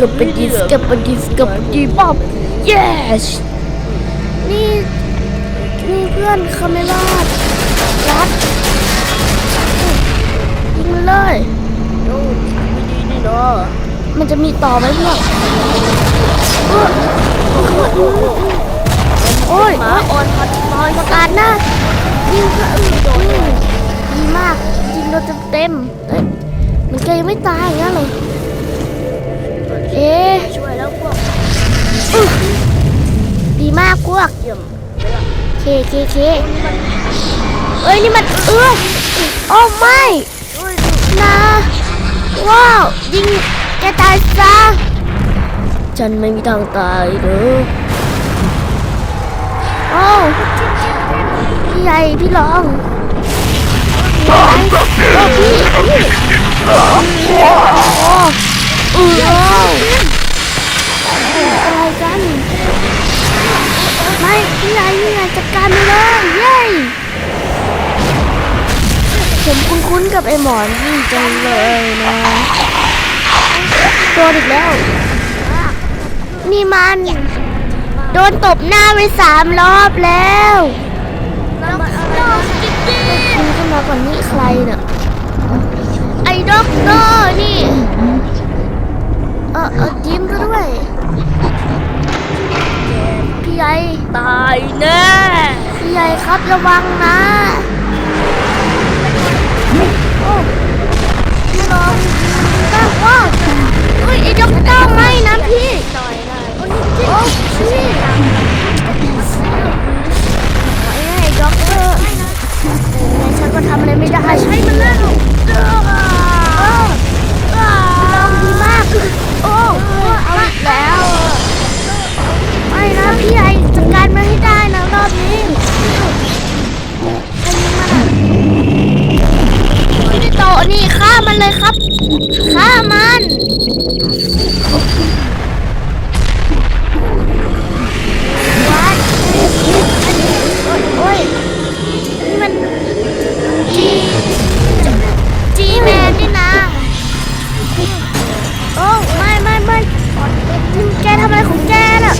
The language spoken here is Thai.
กับปดิสกับปดิสกับปดีบ๊อบ yes นี่นี่เพื่อนคาเมล่ารัดยิงมันเลยโอ้ไม่ดีนี่เนาะมันจะมีต่อไหมเพื่อนโอ้ยหมาอ่อนพัดน้อยประกาศนะยิงเพื่อนดีมากยิงโดนเต็มๆเอ้ยมันแกยังไม่ตายอย่างนั้นเลย เอ๊ะช่วยแล้วพวก ดีมากพวกเยี่ยมเคเคเคเอ้ยนี่มันเออโอ้ไม่นะว้าวยิงแกตายซะฉันไม่มีทางตายเด้อโอ้พี่ใหญ่พี่รองพี่ใหญ่พี่ การมันเลยเย้ผมคุ้นๆกับไอ้หมอนนี่จังเลยนะโดนอีกแล้ว นี่มัน โดนตบหน้าไปสามรอบแล้วน้ำมันอะไรนะจิ๊บจิ๊บคุณขึ้นมาก่อนนี่ใครเนี่ยไอ้ด็อกเตอร์นี่ เออเออยิ้มซะด้วย พี่ใหญ่ตายแน่ ใหญ่ครับระวังนะึงแกทำอะไรของแกน่ะ